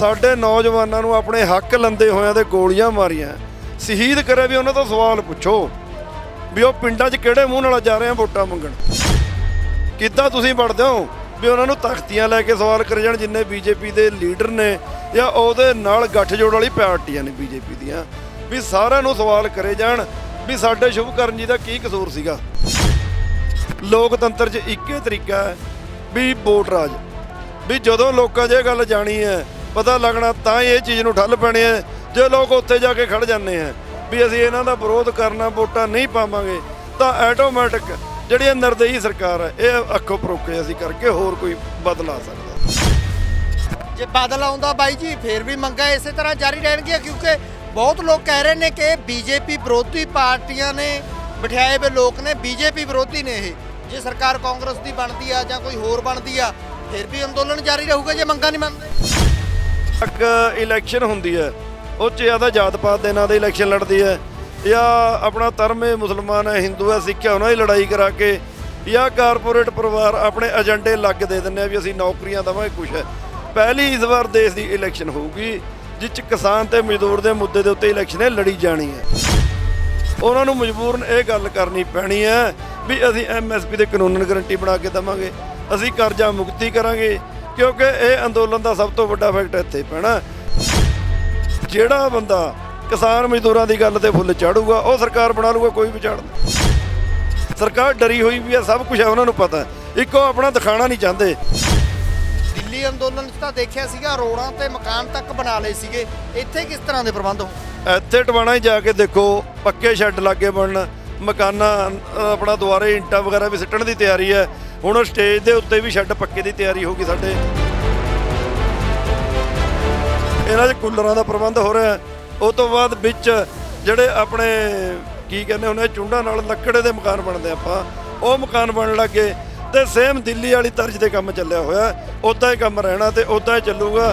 ਸਾਡੇ ਨੌਜਵਾਨਾਂ ਨੂੰ ਆਪਣੇ ਹੱਕ ਲੰਦੇ ਹੋਇਆਂ ਦੇ ਗੋਲੀਆਂ ਮਾਰੀਆਂ। ਸ਼ਹੀਦ ਕਰੇ ਵੀ ਉਹਨਾਂ ਤੋਂ ਸਵਾਲ ਪੁੱਛੋ ਵੀ ਉਹ ਪਿੰਡਾਂ 'ਚ ਕਿਹੜੇ ਮੂੰਹ ਨਾਲ ਜਾ ਰਹੇ ਆ ਵੋਟਾਂ ਮੰਗਣ? ਕਿੱਦਾਂ ਤੁਸੀਂ ਵੜਦੇ ਹੋ ਵੀ ਉਹਨਾਂ ਨੂੰ ਤਖਤੀਆਂ ਲੈ ਕੇ ਸਵਾਲ ਕਰੇ ਜਾਣ ਜਿੰਨੇ ਬੀਜੇਪੀ ਦੇ ਲੀਡਰ ਨੇ ਜਾਂ ਉਹਦੇ ਨਾਲ ਗੱਠਜੋੜ ਵਾਲੀ ਪਾਰਟੀਆਂ ਨੇ ਬੀਜੇਪੀ ਦੀਆਂ? ਵੀ ਸਾਰਿਆਂ ਨੂੰ ਸਵਾਲ ਕਰੇ ਜਾਣ ਵੀ ਸਾਡੇ ਸ਼ੁਭਕਰਨ ਜੀ ਦਾ ਕੀ ਕਸੂਰ ਸੀਗਾ? ਲੋਕਤੰਤਰ 'ਚ ਇੱਕੇ ਤਰੀਕਾ ਹੈ ਵੀ ਵੋਟ ਰਾਜ। ਵੀ ਜਦੋਂ ਲੋਕਾਂ 'ਚ ਇਹ ਗੱਲ ਜਾਣੀ ਹੈ ਪਤਾ ਲੱਗਣਾ ਤਾਂ ਹੀ ਇਹ ਚੀਜ਼ ਨੂੰ ਠੱਲ ਪੈਣੀ ਹੈ। ਜੇ ਲੋਕ ਉੱਥੇ ਜਾ ਕੇ ਖੜ ਜਾਂਦੇ ਆ ਵੀ ਅਸੀਂ ਇਹਨਾਂ ਦਾ ਵਿਰੋਧ ਕਰਨਾ, ਵੋਟਾਂ ਨਹੀਂ ਪਾਵਾਂਗੇ, ਤਾਂ ਆਟੋਮੈਟਿਕ ਜਿਹੜੀ ਇਹ ਸਰਕਾਰ ਹੈ, ਇਹ ਅੱਖੋਂ ਪਰੋਕੇ ਅਸੀਂ ਕਰਕੇ ਹੋਰ ਕੋਈ ਬਦਲਾ ਸਕਦਾ। ਜੇ ਬਾਦਲ ਆਉਂਦਾ ਬਾਈ ਜੀ, ਫੇਰ ਵੀ ਮੰਗਾਂ ਇਸੇ ਤਰ੍ਹਾਂ ਜਾਰੀ ਰਹਿਣਗੀਆਂ ਕਿਉਂਕਿ ਬਹੁਤ ਲੋਕ ਕਹਿ ਰਹੇ ਨੇ ਕਿ ਬੀਜੇਪੀ ਵਿਰੋਧੀ ਪਾਰਟੀਆਂ ਨੇ ਬਿਠਾਏ ਵੇ ਲੋਕ ਨੇ ਬੀਜੇਪੀ ਵਿਰੋਧੀ ਨੇ ਇਹ। ਜੇ ਸਰਕਾਰ ਕਾਂਗਰਸ ਦੀ ਬਣਦੀ ਆ ਜਾਂ ਕੋਈ ਹੋਰ ਬਣਦੀ ਆ, ਫਿਰ ਵੀ ਅੰਦੋਲਨ ਜਾਰੀ ਰਹੂਗਾ ਜੇ ਮੰਗਾਂ ਨਹੀਂ ਮੰਨਦੇ। ਤੱਕ ਇਲੈਕਸ਼ਨ ਹੁੰਦੀ ਹੈ। ਉਹ 'ਚ ਜ਼ਿਆਦਾ ਜਾਤ ਪਾਤ ਦੇ ਨਾਂ ਦੇ ਇਲੈਕਸ਼ਨ ਲੜਦੀ ਹੈ। ਜਾਂ ਆਪਣਾ ਧਰਮ ਹੈ, ਮੁਸਲਮਾਨ ਹੈ, ਹਿੰਦੂ ਹੈ, ਸਿੱਖ ਹੈ, ਉਹਨਾਂ ਦੀ ਲੜਾਈ ਕਰਾ ਕੇ ਜਾਂ ਕਾਰਪੋਰੇਟ ਪਰਿਵਾਰ ਆਪਣੇ ਏਜੰਡੇ ਲੱਗ ਦੇ ਦਿੰਦੇ ਆ ਵੀ ਅਸੀਂ ਨੌਕਰੀਆਂ ਦੇਵਾਂਗੇ, ਕੁਛ ਹੈ। ਪਹਿਲੀ ਇਸ ਵਾਰ ਦੇਸ਼ ਦੀ ਇਲੈਕਸ਼ਨ ਹੋਊਗੀ ਜਿਸ 'ਚ ਕਿਸਾਨ ਤੇ ਮਜ਼ਦੂਰ ਦੇ ਮੁੱਦੇ ਦੇ ਉੱਤੇ ਇਲੈਕਸ਼ਨ ਹੈ, ਲੜੀ ਜਾਣੀ ਹੈ। ਉਹਨਾਂ ਨੂੰ ਮਜਬੂਰਨ ਇਹ ਗੱਲ ਕਰਨੀ ਪੈਣੀ ਹੈ ਵੀ ਅਸੀਂ ਐਮਐਸਪੀ ਦੇ ਕਾਨੂੰਨ ਗਰੰਟੀ ਬਣਾ ਕੇ ਦੇਵਾਂਗੇ। ਅਸੀਂ ਕਰਜ਼ਾ ਮੁਕਤੀ ਕਰਾਂਗੇ। ਕਿਉਂਕਿ ਇਹ ਅੰਦੋਲਨ ਦਾ ਸਭ ਤੋਂ ਵੱਡਾ ਫੈਕਟ ਇੱਥੇ ਪੈਣਾ। ਜਿਹੜਾ ਬੰਦਾ ਕਿਸਾਨ ਮਜ਼ਦੂਰਾਂ ਦੀ ਗੱਲ ਤੇ ਫੁੱਲ ਚਾੜੂਗਾ ਉਹ ਸਰਕਾਰ ਬਣਾ ਲੂਗਾ ਕੋਈ ਵੀ ਚਾੜਦਾ ਸਰਕਾਰ ਡਰੀ ਹੋਈ ਵੀ ਹੈ ਸਭ ਕੁਝ ਹੈ ਉਹਨਾਂ ਨੂੰ ਪਤਾ। ਇੱਕੋ ਆਪਣਾ ਦਿਖਾਣਾ ਨਹੀਂ ਚਾਹੁੰਦੇ। ਦਿੱਲੀ ਅੰਦੋਲਨ 'ਚ ਤਾਂ ਦੇਖਿਆ ਸੀਗਾ ਰੋਡਾਂ ਤੇ ਮਕਾਨ ਤੱਕ ਬਣਾ ਲਏ ਸੀਗੇ। ਇੱਥੇ ਕਿਸ ਤਰ੍ਹਾਂ ਦੇ ਪ੍ਰਬੰਧ ਹੋ ਇੱਥੇ ਟਵਾਣਾ ਹੀ ਜਾ ਕੇ ਦੇਖੋ ਪੱਕੇ ਸ਼ੈੱਡ ਲੱਗੇ ਬਣਨ ਮਕਾਨਾਂ ਆਪਣਾ ਦੁਆਰੇ ਇੰਟਾਂ ਵਗੈਰਾ ਵੀ ਸਿੱਟਣ ਦੀ ਤਿਆਰੀ ਹੈ। ਹੁਣ ਸਟੇਜ ਦੇ ਉੱਤੇ ਵੀ ਸ਼ੈੱਡ ਪੱਕੇ ਦੀ ਤਿਆਰੀ ਹੋਗੀ ਸਾਡੇ। ਇਹਨਾਂ 'ਚ ਕੂਲਰਾਂ ਦਾ ਪ੍ਰਬੰਧ ਹੋ ਰਿਹਾ ਹੈ। ਉਹ ਤੋਂ ਬਾਅਦ ਵਿੱਚ ਜਿਹੜੇ ਆਪਣੇ ਕੀ ਕਹਿੰਦੇ ਹੁੰਦੇ ਚੁੰਡਾਂ ਨਾਲ ਲੱਕੜੇ ਦੇ ਮਕਾਨ ਬਣਦੇ ਆਪਾਂ। ਉਹ ਮਕਾਨ ਬਣਨ ਲੱਗੇ ਤੇ ਸੇਮ ਦਿੱਲੀ ਵਾਲੀ ਤਰਜ਼ ਤੇ ਕੰਮ ਚੱਲਿਆ ਹੋਇਆ ਉਦਾਂ ਹੀ ਕੰਮ ਰਹਿਣਾ ਤੇ ਉਦਾਂ ਹੀ ਚੱਲੂਗਾ।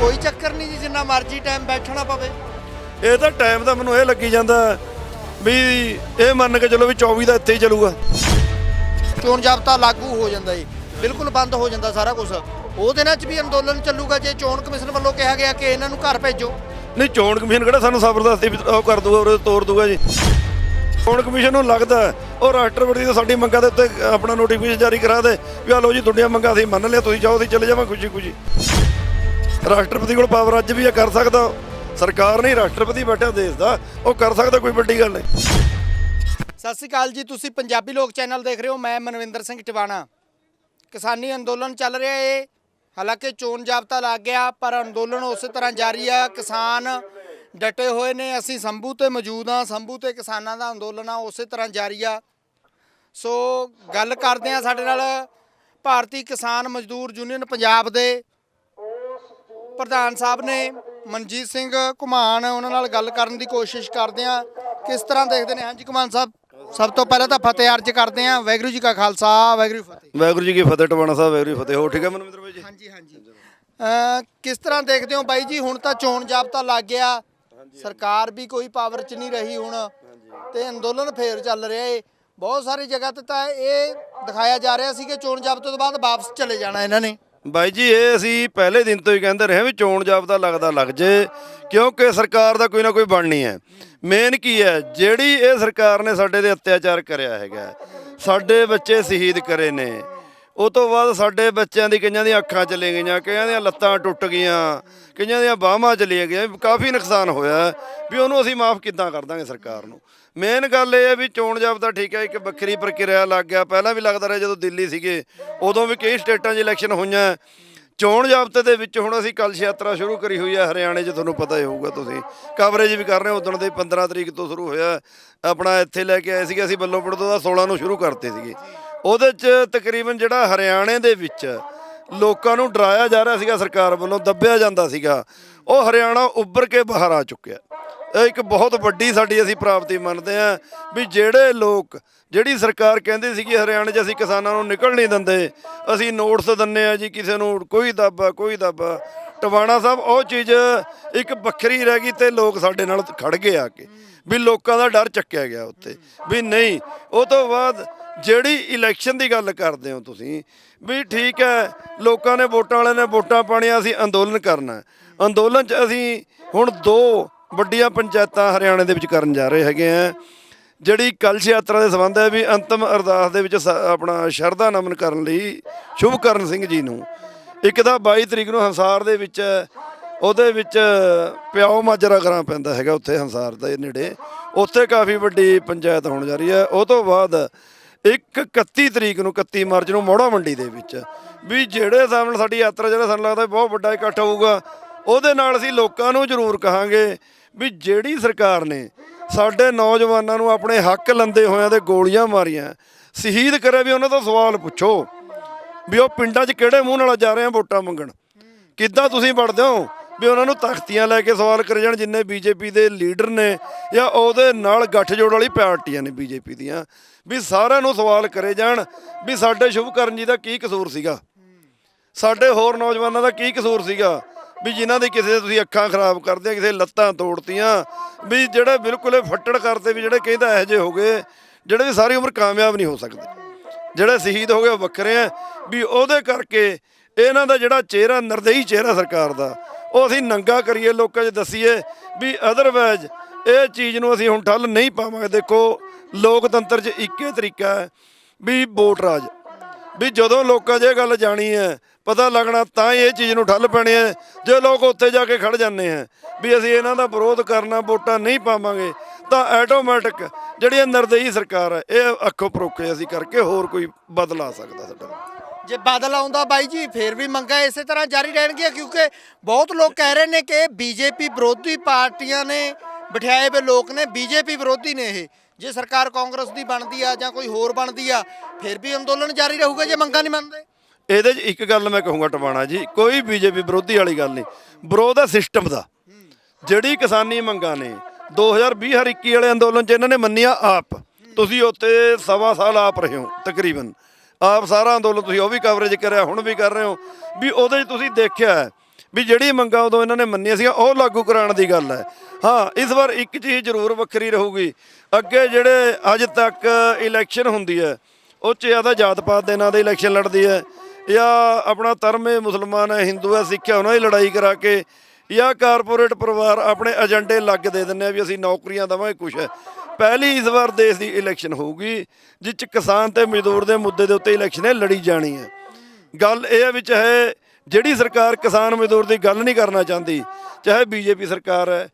ਕੋਈ ਚੱਕਰ ਨਹੀਂ ਜੀ ਜਿੰਨਾ ਮਰਜ਼ੀ ਟਾਈਮ ਬੈਠਣਾ ਪਵੇ। ਇਹ ਤਾਂ ਟਾਈਮ ਦਾ ਮੈਨੂੰ ਇਹ ਲੱਗੀ ਜਾਂਦਾ ਵੀ ਇਹ ਮੰਨ ਕੇ ਚਲੋ ਵੀ 24 ਦਾ ਇੱਥੇ ਹੀ ਚੱਲੂਗਾ। ਚੋਣ ਜਾਬਤਾ ਲਾਗੂ ਹੋ ਜਾਂਦਾ ਜੀ। ਬਿਲਕੁਲ ਬੰਦ ਹੋ ਜਾਂਦਾ ਸਾਰਾ ਕੁਝ ਉਹ ਦਿਨਾਂ 'ਚ ਵੀ ਅੰਦੋਲਨ ਚੱਲੂਗਾ ਜੇ ਚੋਣ ਕਮਿਸ਼ਨ ਵੱਲੋਂ ਕਿਹਾ ਗਿਆ ਕਿ ਇਹਨਾਂ ਨੂੰ ਘਰ ਭੇਜੋ। ਨਹੀਂ ਚੋਣ ਕਮਿਸ਼ਨ ਕਿਹੜਾ ਸਾਨੂੰ ਜ਼ਬਰਦਸਤੀ ਉਹ ਕਰ ਦੂਗਾ ਉਹ ਤੋੜ ਦੂਗਾ ਜੀ। ਚੋਣ ਕਮਿਸ਼ਨ ਨੂੰ ਲੱਗਦਾ ਉਹ ਰਾਸ਼ਟਰਪਤੀ ਤੋਂ ਸਾਡੀ ਮੰਗਾਂ ਦੇ ਉੱਤੇ ਆਪਣਾ ਨੋਟੀਫਿਕੇਸ਼ਨ ਜਾਰੀ ਕਰਾ ਦੇ ਵੀ ਆ ਲਓ ਜੀ ਤੁਹਾਡੀਆਂ ਮੰਗਾਂ ਅਸੀਂ ਮੰਨ ਲਿਆ ਤੁਸੀਂ ਜਾਓ ਅਸੀਂ ਚਲੇ ਜਾਵਾਂ ਖੁਸ਼ੀ ਖੁਸ਼ੀ ਰਾਸ਼ਟਰਪਤੀ ਕੋਲ ਪਾਵਰ ਅੱਜ ਵੀ ਇਹ ਕਰ ਸਕਦਾ। ਸਰਕਾਰ ਨਹੀਂ, ਰਾਸ਼ਟਰਪਤੀ ਬੈਠਾ ਦੇਸ਼ ਦਾ, ਉਹ ਕਰ ਸਕਦਾ ਕੋਈ ਵੱਡੀ ਗੱਲ ਨਹੀਂ। ਸਤਿ ਸ਼੍ਰੀ ਅਕਾਲ ਜੀ, ਤੁਸੀਂ ਪੰਜਾਬੀ ਲੋਕ ਚੈਨਲ ਦੇਖ ਰਹੇ ਹੋ, ਮੈਂ ਮਨਵਿੰਦਰ ਸਿੰਘ ਟਿਵਾਣਾ। ਕਿਸਾਨੀ ਅੰਦੋਲਨ ਚੱਲ ਰਿਹਾ ਏ, ਹਾਲਾਂਕਿ ਚੋਣ ਜਾਬਤਾ ਲੱਗ ਗਿਆ, ਪਰ ਅੰਦੋਲਨ ਉਸੇ ਤਰ੍ਹਾਂ ਜਾਰੀ ਆ, ਕਿਸਾਨ ਡਟੇ ਹੋਏ ਨੇ, ਅਸੀਂ ਸੰਭੂ ਤੇ ਮੌਜੂਦ ਆ ਸੰਭੂ ਤੇ ਕਿਸਾਨਾਂ ਦਾ ਅੰਦੋਲਨ ਆ, ਉਸੇ ਤਰ੍ਹਾਂ ਜਾਰੀ ਆ। ਸੋ, ਗੱਲ ਕਰਦੇ ਆ ਸਾਡੇ ਨਾਲ ਭਾਰਤੀ ਕਿਸਾਨ ਮਜ਼ਦੂਰ ਯੂਨੀਅਨ ਪੰਜਾਬ ਦੇ ਪ੍ਰਧਾਨ ਸਾਹਿਬ ਨੇ। ਮਨਜੀਤ ਸਿੰਘ ਘੁਮਾਨ ਉਹਨਾਂ ਨਾਲ ਗੱਲ ਕਰਨ ਦੀ ਕੋਸ਼ਿਸ਼ ਕਰਦੇ ਆ ਕਿਸ ਤਰ੍ਹਾਂ ਦੇਖਦੇ ਨੇ? ਹਾਂਜੀ ਘੁਮਾਨ ਸਾਹਿਬ। ਸਭ ਤੋਂ ਪਹਿਲਾਂ ਤਾਂ ਫਤਿਹ ਅਰਜ ਕਰਦੇ ਆ ਵਾਹਿਗੁਰੂ ਜੀ ਕਾ ਖਾਲਸਾ ਕੀ ਫਤਿਹ। ਵਾਹਿਗੁਰੂ ਜੀ ਕੀ ਫਤਿਹ ਟਵਾਣਾ ਸਾਹਿਬ ਕੀ ਫਤਿਹ। ਹੋ ਠੀਕ ਹੈ ਮਨਵਿੰਦਰ ਭਾਈ ਜੀ? ਹਾਂਜੀ ਹਾਂਜੀ। ਕਿਸ ਤਰ੍ਹਾਂ ਦੇਖਦੇ ਹੋ ਬਾਈ ਜੀ? ਹੁਣ ਤਾਂ ਚੋਣ ਜਾਬਤਾ ਲੱਗ ਗਿਆ। ਸਰਕਾਰ ਵੀ ਕੋਈ ਪਾਵਰ 'ਚ ਨਹੀਂ ਰਹੀ ਹੁਣ। ਤੇ ਅੰਦੋਲਨ ਫੇਰ ਚੱਲ ਰਿਹਾ ਏ। ਬਹੁਤ ਸਾਰੀ ਜਗ੍ਹਾ ਤੇ ਤਾਂ ਇਹ ਦਿਖਾਇਆ ਜਾ ਰਿਹਾ ਸੀ ਕਿ ਚੋਣ ਜਾਬਤੇ ਤੋਂ ਬਾਅਦ ਵਾਪਸ ਚਲੇ ਜਾਣਾ ਇਹਨਾਂ ਨੇ। ਬਾਈ ਜੀ, ਇਹ ਅਸੀਂ ਪਹਿਲੇ ਦਿਨ ਤੋਂ ਹੀ ਕਹਿੰਦੇ ਰਹੇ ਵੀ ਚੋਣ ਜਾਬਤਾ ਲੱਗਦਾ ਲੱਗ ਜੇ, ਕਿਉਂਕਿ ਸਰਕਾਰ ਦਾ ਕੋਈ ਨਾ ਕੋਈ ਬਣਨੀ ਹੈ। ਮੇਨ ਕੀ ਹੈ, ਜਿਹੜੀ ਇਹ ਸਰਕਾਰ ਨੇ ਸਾਡੇ ਦੇ ਅਤਿਆਚਾਰ ਕਰਿਆ ਹੈਗਾ, ਸਾਡੇ ਬੱਚੇ ਸ਼ਹੀਦ ਕਰੇ ਨੇ। ਉਹ ਤੋਂ ਬਾਅਦ ਸਾਡੇ ਬੱਚਿਆਂ ਦੀ ਕਈਆਂ ਦੀਆਂ ਅੱਖਾਂ ਚਲੇ ਗਈਆਂ, ਕਈਆਂ ਦੀਆਂ ਲੱਤਾਂ ਟੁੱਟ ਗਈਆਂ, ਕਈਆਂ ਦੀਆਂ ਬਾਹਾਂ ਚਲੀਆਂ ਗਈਆਂ, ਕਾਫੀ ਨੁਕਸਾਨ ਹੋਇਆ। ਵੀ ਉਹਨੂੰ ਅਸੀਂ ਮਾਫ ਕਿੱਦਾਂ ਕਰ ਦਾਂਗੇ ਸਰਕਾਰ ਨੂੰ? ਮੇਨ ਗੱਲ ਇਹ ਹੈ ਵੀ ਚੋਣ ਜਾਬਤਾ ਠੀਕ ਹੈ, ਇੱਕ ਵੱਖਰੀ ਪ੍ਰਕਿਰਿਆ ਲੱਗ ਗਿਆ। ਪਹਿਲਾਂ ਵੀ ਲੱਗਦਾ ਰਿਹਾ ਜਦੋਂ ਦਿੱਲੀ ਸੀਗੇ, ਉਦੋਂ ਵੀ ਕਈ ਸਟੇਟਾਂ 'ਚ ਇਲੈਕਸ਼ਨ ਹੋਈਆਂ। ਚੋਣ ਜਾਬਤੇ ਦੇ ਵਿੱਚ ਹੁਣ ਅਸੀਂ ਕਲਸ਼ ਯਾਤਰਾ ਸ਼ੁਰੂ ਕਰੀ ਹੋਈ ਹੈ, ਹਰਿਆਣੇ 'ਚ ਤੁਹਾਨੂੰ ਪਤਾ ਹੀ ਹੋਊਗਾ ਤੁਸੀਂ। ਕਵਰੇਜ ਵੀ ਕਰ ਰਹੇ ਹੋ, ਉਦੋਂ ਦੇ 15 ਤਰੀਕ ਤੋਂ ਸ਼ੁਰੂ ਹੋਇਆ। ਆਪਣਾ ਇੱਥੇ ਲੈ ਕੇ ਆਏ ਸੀਗੇ ਅਸੀਂ ਬੱਲੋਪੜ ਤੋਂ ਦਾ 16 ਨੂੰ ਸ਼ੁਰੂ ਕਰਤੇ ਸੀਗੇ। ਉਹਦੇ 'ਚ ਤਕਰੀਬਨ ਜਿਹੜਾ ਹਰਿਆਣੇ ਦੇ ਵਿੱਚ ਲੋਕਾਂ ਨੂੰ ਡਰਾਇਆ ਜਾ ਰਿਹਾ ਸੀਗਾ ਸਰਕਾਰ ਵੱਲੋਂ, ਦੱਬਿਆ ਜਾਂਦਾ ਸੀਗਾ। ਉਹ ਹਰਿਆਣਾ ਉੱਭਰ ਕੇ ਬਾਹਰ ਆ ਚੁੱਕਿਆ। ਇਹ ਇੱਕ ਬਹੁਤ ਵੱਡੀ ਸਾਡੀ ਅਸੀਂ ਪ੍ਰਾਪਤੀ ਮੰਨਦੇ ਹਾਂ ਵੀ ਜਿਹੜੇ ਲੋਕ, ਜਿਹੜੀ ਸਰਕਾਰ ਕਹਿੰਦੀ ਸੀਗੀ ਹਰਿਆਣੇ 'ਚ ਅਸੀਂ ਕਿਸਾਨਾਂ ਨੂੰ ਨਿਕਲ ਨਹੀਂ ਦਿੰਦੇ, ਅਸੀਂ ਨੋਟਸ ਦਿੰਨੇ ਆ ਜੀ ਕਿਸੇ ਨੂੰ ਕੋਈ ਦਾਬਾ ਕੋਈ ਦਾਬਾ। ਟਵਾਣਾ ਸਾਹਿਬ, ਉਹ ਚੀਜ਼ ਇੱਕ ਵੱਖਰੀ ਰਹਿ ਗਈ ਤੇ ਲੋਕ ਸਾਡੇ ਨਾਲ ਖੜ ਗਏ ਆ ਕੇ, ਵੀ ਲੋਕਾਂ ਦਾ ਡਰ ਚੱਕਿਆ ਗਿਆ ਉੱਤੇ, ਵੀ ਨਹੀਂ, ਉਹ ਤੋਂ ਬਾਅਦ ਜਿਹੜੀ ਇਲੈਕਸ਼ਨ ਦੀ ਗੱਲ ਕਰਦੇ ਹੋ ਤੁਸੀਂ, ਵੀ ਠੀਕ ਹੈ, ਲੋਕਾਂ ਨੇ ਵੋਟਾਂ ਵਾਲਿਆਂ ਨੇ ਵੋਟਾਂ ਪਾਣੀਆਂ ਅਸੀਂ ਅੰਦੋਲਨ ਕਰਨਾ। ਅੰਦੋਲਨ 'ਚ ਅਸੀਂ ਹੁਣ ਦੋ ਵੱਡੀਆਂ ਪੰਚਾਇਤਾਂ ਹਰਿਆਣੇ ਦੇ ਵਿੱਚ ਕਰਨ ਜਾ ਰਹੇ ਹੈਗੇ ਆ। ਜਿਹੜੀ ਕਲਸ਼ ਯਾਤਰਾ ਦੇ ਸੰਬੰਧ ਹੈ ਵੀ ਅੰਤਮ ਅਰਦਾਸ ਦੇ ਵਿੱਚ ਸ- ਆਪਣਾ ਸ਼ਰਧਾ ਨਮਨ ਕਰਨ ਲਈ ਸ਼ੁਭਕਰਨ ਸਿੰਘ ਜੀ ਨੂੰ। ਇੱਕ ਤਾਂ 22 ਤਰੀਕ ਨੂੰ ਹੰਸਾਰ ਦੇ ਵਿੱਚ, ਉਹਦੇ ਵਿੱਚ ਪਿਆਓ ਮਾਜਰਾ ਕਰਾਂ ਪੈਂਦਾ ਹੈਗਾ ਉੱਥੇ ਹੰਸਾਰ ਦੇ ਨੇੜੇ। ਉੱਥੇ ਕਾਫੀ ਵੱਡੀ ਪੰਚਾਇਤ ਹੋਣ ਜਾ ਰਹੀ ਹੈ। ਉਹ ਤੋਂ ਬਾਅਦ ਇੱਕ 31 ਤਰੀਕ ਨੂੰ 31 ਮਾਰਚ ਨੂੰ ਮੋੜਾ ਮੰਡੀ ਦੇ ਵਿੱਚ। ਵੀ ਜਿਹੜੇ ਹਿਸਾਬ ਨਾਲ ਸਾਡੀ ਯਾਤਰਾ, ਜਿਹੜਾ ਸਾਨੂੰ ਲੱਗਦਾ ਬਹੁਤ ਵੱਡਾ ਇਕੱਠ ਹੋਊਗਾ, ਉਹਦੇ ਨਾਲ ਅਸੀਂ ਲੋਕਾਂ ਨੂੰ ਜ਼ਰੂਰ ਕਹਾਂਗੇ ਵੀ ਜਿਹੜੀ ਸਰਕਾਰ ਨੇ ਸਾਡੇ ਨੌਜਵਾਨਾਂ ਨੂੰ ਆਪਣੇ ਹੱਕ ਲੰਦੇ ਹੋਇਆਂ ਦੇ ਗੋਲੀਆਂ ਮਾਰੀਆਂ, ਸ਼ਹੀਦ ਕਰੇ ਵੀ ਉਹਨਾਂ ਦਾ ਸਵਾਲ ਪੁੱਛੋ ਵੀ ਉਹ ਪਿੰਡਾਂ 'ਚ ਕਿਹੜੇ ਮੂੰਹ ਨਾਲ ਜਾ ਰਹੇ ਆ ਵੋਟਾਂ ਮੰਗਣ? ਕਿੱਦਾਂ ਤੁਸੀਂ ਵੜਦੇ ਹੋ ਵੀ ਉਹਨਾਂ ਨੂੰ ਤਖਤੀਆਂ ਲੈ ਕੇ ਸਵਾਲ ਕਰੇ ਜਾਣ ਜਿੰਨੇ ਬੀਜੇਪੀ ਦੇ ਲੀਡਰ ਨੇ ਜਾਂ ਉਹਦੇ ਨਾਲ ਗੱਠਜੋੜ ਵਾਲੀ ਪਾਰਟੀਆਂ ਨੇ ਬੀਜੇਪੀ ਦੀਆਂ? ਵੀ ਸਾਰਿਆਂ ਨੂੰ ਸਵਾਲ ਕਰੇ ਜਾਣ ਵੀ ਸਾਡੇ ਸ਼ੁਭਕਰਨ ਜੀ ਦਾ ਕੀ ਕਸੂਰ ਸੀਗਾ? ਸਾਡੇ ਹੋਰ ਨੌਜਵਾਨਾਂ ਦਾ ਕੀ ਕਸੂਰ ਸੀਗਾ? ਵੀ ਜਿਨ੍ਹਾਂ ਦੀ ਕਿਸੇ ਤੁਸੀਂ ਅੱਖਾਂ ਖਰਾਬ ਕਰਦੇ ਕਿਸੇ ਲੱਤਾਂ ਤੋੜਤੀਆਂ, ਵੀ ਜਿਹੜੇ ਬਿਲਕੁਲ ਇਹ ਫੱਟੜ ਕਰਦੇ ਵੀ ਜਿਹੜੇ ਕਹਿੰਦਾ ਇਹੋ ਜਿਹੇ ਹੋ ਗਏ, ਜਿਹੜੇ ਵੀ ਸਾਰੀ ਉਮਰ ਕਾਮਯਾਬ ਨਹੀਂ ਹੋ ਸਕਦੇ। ਜਿਹੜੇ ਸ਼ਹੀਦ ਹੋ ਗਏ ਉਹ ਵੱਖਰੇ ਆ, ਵੀ ਉਹਦੇ ਕਰਕੇ ਇਹਨਾਂ ਦਾ ਜਿਹੜਾ ਚਿਹਰਾ ਨਰਦਈ ਚਿਹਰਾ ਸਰਕਾਰ ਦਾ, ਉਹ ਅਸੀਂ ਨੰਗਾ ਕਰੀਏ, ਲੋਕਾਂ 'ਚ ਦਸੀਏ ਵੀ ਅਦਰਵਾਇਜ਼ ਇਹ ਚੀਜ਼ ਨੂੰ ਅਸੀਂ ਹੁਣ ਠੱਲ ਨਹੀਂ ਪਾਵਾਂਗੇ। ਦੇਖੋ, ਲੋਕਤੰਤਰ 'ਚ ਇੱਕੇ ਤਰੀਕਾ ਹੈ ਵੀ ਵੋਟ ਰਾਜ। ਵੀ ਜਦੋਂ ਲੋਕਾਂ 'ਚ ਇਹ ਗੱਲ ਜਾਣੀ ਹੈ ਪਤਾ ਲੱਗਣਾ ਤਾਂ ਹੀ ਇਹ ਚੀਜ਼ ਨੂੰ ਠੱਲ ਪੈਣੀ ਹੈ। ਜੇ ਲੋਕ ਉੱਥੇ ਜਾ ਕੇ ਖੜ ਜਾਂਦੇ ਆ ਵੀ ਅਸੀਂ ਇਹਨਾਂ ਦਾ ਵਿਰੋਧ ਕਰਨਾ, ਵੋਟਾਂ ਨਹੀਂ ਪਾਵਾਂਗੇ, ਤਾਂ ਆਟੋਮੈਟਿਕ ਜਿਹੜੀ ਇਹ ਸਰਕਾਰ ਹੈ, ਇਹ ਅੱਖੋਂ ਪਰੋਖੇ ਅਸੀਂ ਕਰਕੇ ਹੋਰ ਕੋਈ ਬਦਲਾ ਸਕਦਾ ਸਾਡਾ। ਜੇ ਬਾਦਲ ਆਉਂਦਾ ਬਾਈ ਜੀ, ਫੇਰ ਵੀ ਮੰਗਾਂ ਇਸੇ ਤਰ੍ਹਾਂ ਜਾਰੀ ਰਹਿਣਗੀਆਂ, ਕਿਉਂਕਿ ਬਹੁਤ ਲੋਕ ਕਹਿ ਰਹੇ ਨੇ ਕਿ ਬੀਜੇਪੀ ਵਿਰੋਧੀ ਪਾਰਟੀਆਂ ਨੇ ਬਿਠਾਏ ਵੇ ਲੋਕ ਨੇ, ਬੀਜੇਪੀ ਵਿਰੋਧੀ ਨੇ ਇਹ। ਜੇ ਸਰਕਾਰ ਕਾਂਗਰਸ ਦੀ ਬਣਦੀ ਆ ਜਾਂ ਕੋਈ ਹੋਰ ਬਣਦੀ ਆ, ਫਿਰ ਵੀ ਅੰਦੋਲਨ ਜਾਰੀ ਰਹੂਗਾ ਜੇ ਮੰਗਾਂ ਨਹੀਂ ਮੰਨਦੇ। ਇਹਦੇ 'ਚ ਇੱਕ ਗੱਲ ਮੈਂ ਕਹੂੰਗਾ ਟਵਾਣਾ ਜੀ, ਕੋਈ ਬੀਜੇਪੀ ਵਿਰੋਧੀ ਵਾਲੀ ਗੱਲ ਨਹੀਂ। ਵਿਰੋਧ ਹੈ ਸਿਸਟਮ ਦਾ। ਜਿਹੜੀ ਕਿਸਾਨੀ ਮੰਗਾਂ ਨੇ 2020 ਹਰ 21 ਵਾਲੇ ਅੰਦੋਲਨ 'ਚ ਇਹਨਾਂ ਨੇ ਮੰਨੀਆਂ ਆਪ। ਤੁਸੀਂ ਉੱਥੇ ਸਵਾ ਸਾਲ ਆਪ ਰਹੇ ਹੋ, ਤਕਰੀਬਨ। ਆਪ ਸਾਰਾ ਅੰਦੋਲਨ ਤੁਸੀਂ ਉਹ ਵੀ ਕਵਰੇਜ ਕਰਿਆ, ਹੁਣ ਵੀ ਕਰ ਰਹੇ ਹੋ। ਵੀ ਉਹਦੇ 'ਚ ਤੁਸੀਂ ਦੇਖਿਆ ਵੀ ਜਿਹੜੀ ਮੰਗਾਂ ਉਦੋਂ ਇਹਨਾਂ ਨੇ ਮੰਨੀਆਂ ਸੀਗੀਆਂ, ਉਹ ਲਾਗੂ ਕਰਾਉਣ ਦੀ ਗੱਲ ਹੈ। ਹਾਂ, ਇਸ ਵਾਰ ਇੱਕ ਚੀਜ਼ ਜ਼ਰੂਰ ਵੱਖਰੀ ਰਹੂਗੀ। ਅੱਗੇ ਜਿਹੜੇ ਅੱਜ ਤੱਕ ਇਲੈਕਸ਼ਨ ਹੁੰਦੀ ਹੈ, ਉਹ 'ਚ ਜ਼ਿਆਦਾ ਜਾਤ ਪਾਤ ਦੇ ਨਾਂ ਦੇ ਇਲੈਕਸ਼ਨ ਲੜਦੀ ਹੈ। ਜਾਂ ਆਪਣਾ ਧਰਮ ਹੈ ਮੁਸਲਮਾਨ ਹੈ, ਹਿੰਦੂ ਹੈ, ਸਿੱਖ ਹੈ, ਉਹਨਾਂ ਦੀ ਲੜਾਈ ਕਰਾ ਕੇ ਜਾਂ ਕਾਰਪੋਰੇਟ ਪਰਿਵਾਰ ਆਪਣੇ ਏਜੰਡੇ ਲੱਗ ਦੇ ਦਿੰਦੇ ਆ ਵੀ ਅਸੀਂ ਨੌਕਰੀਆਂ ਦੇਵਾਂਗੇ, ਕੁਛ ਹੈ। ਪਹਿਲੀ ਇਸ ਵਾਰ ਦੇਸ਼ ਦੀ ਇਲੈਕਸ਼ਨ ਹੋਊਗੀ, ਜਿਸ 'ਚ ਕਿਸਾਨ ਤੇ ਮਜ਼ਦੂਰ ਦੇ ਮੁੱਦੇ ਦੇ ਉੱਤੇ ਇਲੈਕਸ਼ਨ ਹੈ, ਲੜੀ ਜਾਣੀ ਹੈ। ਗੱਲ ਇਹ ਹੈ ਵੀ ਚਾਹੇ ਜਿਹੜੀ ਸਰਕਾਰ ਕਿਸਾਨ ਮਜ਼ਦੂਰ ਦੀ ਗੱਲ ਨਹੀਂ ਕਰਨਾ ਚਾਹੁੰਦੀ, ਚਾਹੇ ਬੀਜੇਪੀ ਸਰਕਾਰ ਹੈ,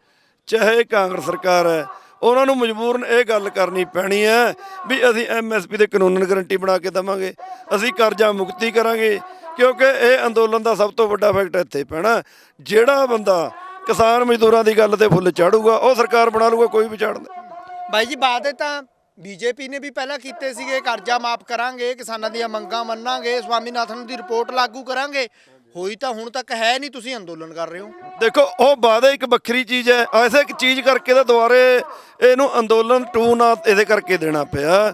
ਚਾਹੇ ਕਾਂਗਰਸ ਸਰਕਾਰ ਹੈ ਉਹਨਾਂ ਨੂੰ ਮਜਬੂਰਨ ਇਹ ਗੱਲ ਕਰਨੀ ਪੈਣੀ ਹੈ ਵੀ ਅਸੀਂ ਐਮਐਸਪੀ ਦੇ ਕਾਨੂੰਨ ਗਰੰਟੀ ਬਣਾ ਕੇ ਦੇਵਾਂਗੇ। ਅਸੀਂ ਕਰਜ਼ਾ ਮੁਕਤੀ ਕਰਾਂਗੇ, ਕਿਉਂਕਿ ਇਹ ਅੰਦੋਲਨ ਦਾ ਸਭ ਤੋਂ ਵੱਡਾ ਫੈਕਟ ਇੱਥੇ ਪੈਣਾ। ਜਿਹੜਾ ਬੰਦਾ ਕਿਸਾਨ ਮਜ਼ਦੂਰਾਂ ਦੀ ਗੱਲ ਤੇ ਫੁੱਲ ਚਾੜੂਗਾ, ਉਹ ਸਰਕਾਰ ਬਣਾ ਲੂਗਾ ਕੋਈ ਵੀ ਚਾੜਦਾ ਬਾਈ ਜੀ ਵਾਅਦੇ ਤਾਂ ਬੀਜੇਪੀ ਨੇ ਵੀ ਪਹਿਲਾਂ ਕੀਤੇ ਸੀਗੇ, ਕਰਜ਼ਾ ਮਾਫ ਕਰਾਂਗੇ, ਕਿਸਾਨਾਂ ਦੀਆਂ ਮੰਗਾਂ ਮੰਨਾਂਗੇ, ਸਵਾਮੀਨਾਥਨ ਦੀ ਰਿਪੋਰਟ ਲਾਗੂ ਕਰਾਂਗੇ। ਹੋਈ ਤਾਂ ਹੁਣ ਤੱਕ ਹੈ ਨਹੀਂ ਤੁਸੀਂ ਅੰਦੋਲਨ ਕਰ ਰਹੇ ਹੋ। ਦੇਖੋ ਉਹ ਵਾਅਦਾ ਇੱਕ ਵੱਖਰੀ ਚੀਜ਼ ਹੈ। ਐਸੇ ਇੱਕ ਚੀਜ਼ ਕਰਕੇ ਤਾਂ ਦੁਬਾਰੇ ਇਹਨੂੰ ਅੰਦੋਲਨ 2 ਨਾ ਇਹਦੇ ਕਰਕੇ ਦੇਣਾ ਪਿਆ।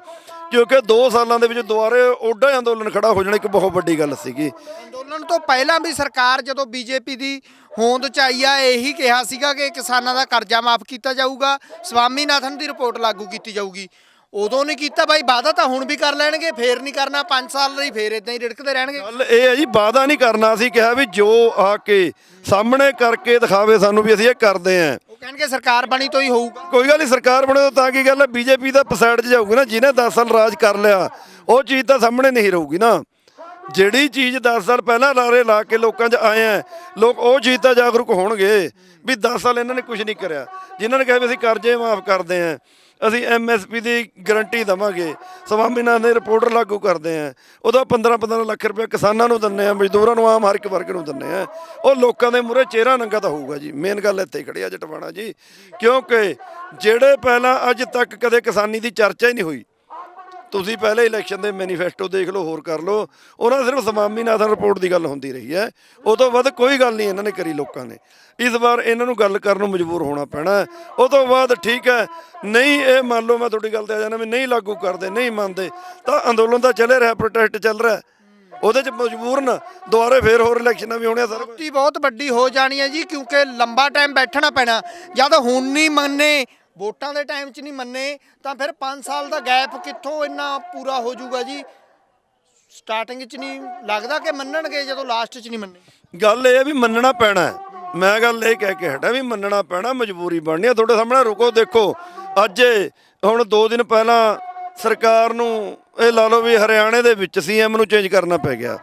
ਕਿਉਂਕਿ 2 ਸਾਲਾਂ ਦੇ ਵਿੱਚ ਦੁਬਾਰੇ ਓਡਾ ਹੀ ਅੰਦੋਲਨ ਖੜਾ ਹੋ ਜਾਣਾ ਇੱਕ ਬਹੁਤ ਵੱਡੀ ਗੱਲ ਸੀਗੀ। ਅੰਦੋਲਨ ਤੋਂ ਪਹਿਲਾਂ ਵੀ ਸਰਕਾਰ ਜਦੋਂ ਬੀਜੇਪੀ ਦੀ ਹੋਂਦ ਚ ਆਈ ਆ ਇਹੀ ਕਿਹਾ ਸੀਗਾ ਕਿ ਕਿਸਾਨਾਂ ਦਾ ਕਰਜ਼ਾ ਮਾਫ ਕੀਤਾ ਜਾਊਗਾ ਸਵਾਮੀਨਾਥਨ ਦੀ ਰਿਪੋਰਟ ਲਾਗੂ ਕੀਤੀ ਜਾਊਗੀ। ਉਦੋਂ ਨਹੀਂ ਕੀਤਾ ਬਾਈ ਵਾਅਦਾ ਤਾਂ ਹੁਣ ਵੀ ਕਰ ਲੈਣਗੇ ਫੇਰ ਨਹੀਂ ਕਰਨਾ 5 ਸਾਲ ਲਈ ਫੇਰ ਇਦਾਂ ਹੀ ਰਿੜਕਦੇ ਰਹਿਣਗੇ। ਗੱਲ ਇਹ ਹੈ ਜੀ ਵਾਅਦਾ ਨਹੀਂ ਕਰਨਾ ਸੀ ਕਿਹਾ ਵੀ ਜੋ ਆ ਕੇ ਸਾਹਮਣੇ ਕਰਕੇ ਦਿਖਾਵੇ ਸਾਨੂੰ ਵੀ ਅਸੀਂ ਇਹ ਕਰਦੇ ਆਂ ਉਹ ਕਹਿਣਗੇ ਸਰਕਾਰ ਬਣੀ ਤੋਂ ਹੀ ਹੋਊਗਾ। ਕੋਈ ਗੱਲ ਨਹੀਂ ਸਰਕਾਰ ਬਣੇ ਤਾਂ ਤਾਂ ਕੀ ਗੱਲ ਹੈ ਬੀਜੇਪੀ ਦਾ ਪਸਾਈਡ 'ਚ ਜਾਊਗੀ ਨਾ ਜਿਹਨੇ 10 ਸਾਲ ਰਾਜ ਕਰ ਲਿਆ ਉਹ ਚੀਜ਼ ਤਾਂ ਸਾਹਮਣੇ ਨਹੀਂ ਰਹੂਗੀ ਨਾ। ਜਿਹੜੀ ਚੀਜ਼ 10 ਸਾਲ ਪਹਿਲਾਂ ਲਾਰੇ ਲਾ ਕੇ ਲੋਕਾਂ 'ਚ ਆਏ ਆ ਲੋਕ ਉਹ ਚੀਜ਼ ਤਾਂ ਜਾਗਰੂਕ ਹੋਣਗੇ ਵੀ 10 ਸਾਲ ਇਹਨਾਂ ਨੇ ਕੁਝ ਨਹੀਂ ਕਰਿਆ। ਜਿਨ੍ਹਾਂ ਨੇ ਕਿਹਾ ਵੀ ਅਸੀਂ ਕਰਜ਼ੇ ਮਾਫ ਕਰਦੇ ਆਂ ਅਸੀਂ ਐਮਐਸਪੀ ਦੀ ਗਾਰੰਟੀ ਦਵਾਂਗੇ। ਮਹੀਨਾ ਦੇ ਰਿਪੋਰਟਰ ਲਾਗੂ ਕਰਦੇ ਆਂ। ਉਹਦਾ 15 15 ਲੱਖ ਰੁਪਏ ਕਿਸਾਨਾਂ ਨੂੰ ਦਿੰਨੇ ਆ, ਮਜ਼ਦੂਰਾਂ ਨੂੰ, ਆਮ ਹਰ ਇੱਕ ਵਰਗ ਨੂੰ ਦਿੰਨੇ ਆ। ਉਹ ਲੋਕਾਂ ਦੇ ਮੂਹਰੇ ਚਿਹਰਾ ਨੰਗਾ ਤਾਂ ਹੋਊਗਾ ਜੀ। ਮੇਨ ਗੱਲ ਇੱਥੇ ਹੀ ਖੜੀ ਆ ਜਟਵਾਣਾ ਜੀ। ਕਿਉਂਕਿ ਜਿਹੜੇ ਪਹਿਲਾਂ ਅੱਜ ਤੱਕ ਕਦੇ ਕਿਸਾਨੀ ਦੀ ਚਰਚਾ ਹੀ ਨਹੀਂ ਹੋਈ ਤੁਸੀਂ ਪਹਿਲੇ ਇਲੈਕਸ਼ਨ ਦੇ ਮੈਨੀਫੈਸਟੋ ਦੇਖ ਲਓ, ਹੋਰ ਕਰ ਲਓ। ਉਹਨਾਂ ਦਾ ਸਿਰਫ ਸਮਾਮੀਨਾਥਨ ਰਿਪੋਰਟ ਦੀ ਗੱਲ ਹੁੰਦੀ ਰਹੀ ਹੈ। ਉਹ ਤੋਂ ਵੱਧ ਕੋਈ ਗੱਲ ਨਹੀਂ ਇਹਨਾਂ ਨੇ ਕਰੀ ਲੋਕਾਂ ਨੇ। ਇਸ ਵਾਰ ਇਹਨਾਂ ਨੂੰ ਗੱਲ ਕਰਨ ਨੂੰ ਮਜਬੂਰ ਹੋਣਾ ਪੈਣਾ ਉਹ ਤੋਂ ਬਾਅਦ ਠੀਕ ਹੈ, ਨਹੀਂ, ਇਹ ਮੰਨ ਲਓ ਮੈਂ ਤੁਹਾਡੀ ਗੱਲ ਤੇ ਆ ਜਾਣਾ ਵੀ ਨਹੀਂ ਲਾਗੂ ਕਰਦੇ, ਨਹੀਂ ਮੰਨਦੇ, ਤਾਂ ਅੰਦੋਲਨ ਤਾਂ ਚੱਲੇ ਰਿਹਾ ਪ੍ਰੋਟੈਸਟ ਚੱਲ ਰਿਹਾ। ਉਹਦੇ ਚ ਮਜਬੂਰਨ ਦੁਬਾਰੇ ਫੇਰ ਹੋਰ ਇਲੈਕਸ਼ਨਾਂ ਵੀ ਹੋਣੀਆਂ, ਸਰ ਬਹੁਤ ਵੱਡੀ ਹੋ ਜਾਣੀ ਹੈ ਜੀ, ਕਿਉਂਕਿ ਲੰਬਾ ਟਾਈਮ ਬੈਠਣਾ ਪੈਣਾ। ਜਦ ਹੁਣ ਨਹੀਂ ਮੰਨੇ ਵੋਟਾਂ ਦੇ ਟਾਈਮ 'ਚ ਨਹੀਂ ਮੰਨੇ, ਤਾਂ ਫਿਰ 5 ਸਾਲ ਦਾ ਗੈਪ ਕਿੱਥੋਂ ਇੰਨਾ ਪੂਰਾ ਹੋ ਜਾਊਗਾ ਜੀ? ਸਟਾਰਟਿੰਗ 'ਚ ਨਹੀਂ ਲੱਗਦਾ ਕਿ ਮੰਨਣਗੇ ਜਦੋਂ ਲਾਸਟ 'ਚ ਨਹੀਂ ਮੰਨੇ? ਗੱਲ ਇਹ ਹੈ ਵੀ ਮੰਨਣਾ ਪੈਣਾ ਮੈਂ ਗੱਲ ਇਹ ਕਹਿ ਕੇ ਹਟਾ ਵੀ ਮੰਨਣਾ ਪੈਣਾ, ਮਜਬੂਰੀ ਬਣਨੀ ਆ। ਤੁਹਾਡੇ ਸਾਹਮਣੇ ਰੁਕੋ, ਦੇਖੋ, ਅੱਜ ਹੁਣ 2 ਦਿਨ ਪਹਿਲਾਂ ਸਰਕਾਰ ਨੂੰ ਇਹ ਲਾ ਲਓ ਵੀ ਹਰਿਆਣੇ ਦੇ ਵਿੱਚ ਸੀਐਮ ਨੂੰ ਚੇਂਜ ਕਰਨਾ ਪੈ ਗਿਆ।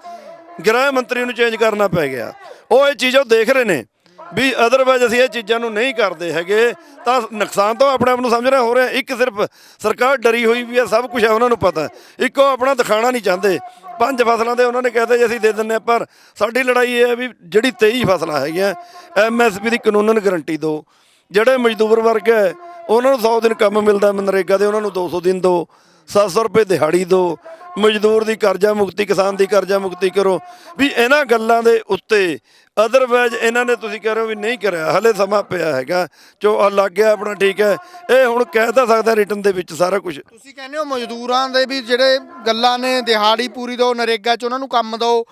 ਗ੍ਰਹਿ ਮੰਤਰੀ ਨੂੰ ਚੇਂਜ ਕਰਨਾ ਪੈ ਗਿਆ। ਉਹ ਇਹ ਚੀਜ਼ ਉਹ ਦੇਖ ਰਹੇ ਨੇ। ਵੀ ਅਦਰਵਾਇਜ਼ ਅਸੀਂ ਇਹ ਚੀਜ਼ਾਂ ਨੂੰ ਨਹੀਂ ਕਰਦੇ ਹੈਗੇ, ਤਾਂ ਨੁਕਸਾਨ ਤਾਂ ਆਪਣੇ ਆਪ ਨੂੰ ਸਮਝ ਰਹੇ ਹੋ ਰਿਹਾ ਇੱਕ ਸਿਰਫ ਸਰਕਾਰ ਡਰੀ ਹੋਈ ਵੀ ਹੈ ਸਭ ਕੁਝ ਹੈ ਉਹਨਾਂ ਨੂੰ ਪਤਾ। ਇੱਕ ਉਹ ਆਪਣਾ ਦਿਖਾਣਾ ਨਹੀਂ ਚਾਹੁੰਦੇ। ਪੰਜ ਫਸਲਾਂ ਦੇ ਉਹਨਾਂ ਨੇ ਕਹਤੇ ਜੀ, ਅਸੀਂ ਦੇ ਦਿੰਨੇ ਆ ਪਰ ਸਾਡੀ ਲੜਾਈ ਇਹ ਹੈ ਵੀ ਜਿਹੜੀ 23 ਫਸਲਾਂ ਹੈਗੀਆਂ ਐਮਐਸਪੀ ਦੀ ਕਾਨੂੰਨਨ ਗਾਰੰਟੀ ਦਿਓ। ਜਿਹੜੇ ਮਜ਼ਦੂਰ ਵਰਗ ਹੈ, ਉਹਨਾਂ ਨੂੰ 100 ਦਿਨ ਕੰਮ ਮਿਲਦਾ ਮਨਰੇਗਾ ਦੇ, ਉਹਨਾਂ ਨੂੰ 200 ਦਿਨ ਦਿਓ। 700 ਰੁਪਏ ਦਿਹਾੜੀ ਦਿਓ। ਮਜ਼ਦੂਰ ਦੀ ਕਰਜ਼ਾ ਮੁਕਤੀ, ਕਿਸਾਨ ਦੀ ਕਰਜ਼ਾ ਮੁਕਤੀ ਕਰੋ। ਵੀ ਇਹਨਾਂ ਗੱਲਾਂ ਦੇ ਉੱਤੇ ਅਦਰਵਾਇਜ਼ ਇਹਨਾਂ ਨੇ ਤੁਸੀਂ ਕਹਿ ਰਹੇ ਹੋ ਵੀ ਨਹੀਂ ਕਰਿਆ। ਹਲੇ ਸਮਾਂ ਪਿਆ ਹੈਗਾ। ਜੋ ਆ ਲੱਗ ਗਿਆ ਆਪਣਾ ਠੀਕ ਹੈ। ਇਹ ਹੁਣ ਕਹਿ ਤਾਂ ਸਕਦਾ ਰਿਟਰਨ ਦੇ ਵਿੱਚ ਸਾਰਾ ਕੁਝ ਤੁਸੀਂ ਕਹਿੰਦੇ ਹੋ ਮਜ਼ਦੂਰਾਂ ਦੇ ਵੀ ਜਿਹੜੇ ਗੱਲਾਂ ਨੇ, ਦਿਹਾੜੀ ਪੂਰੀ ਦਿਓ, ਨਰੇਗਾ 'ਚ ਉਹਨਾਂ ਨੂੰ ਕੰਮ ਦਿਓ।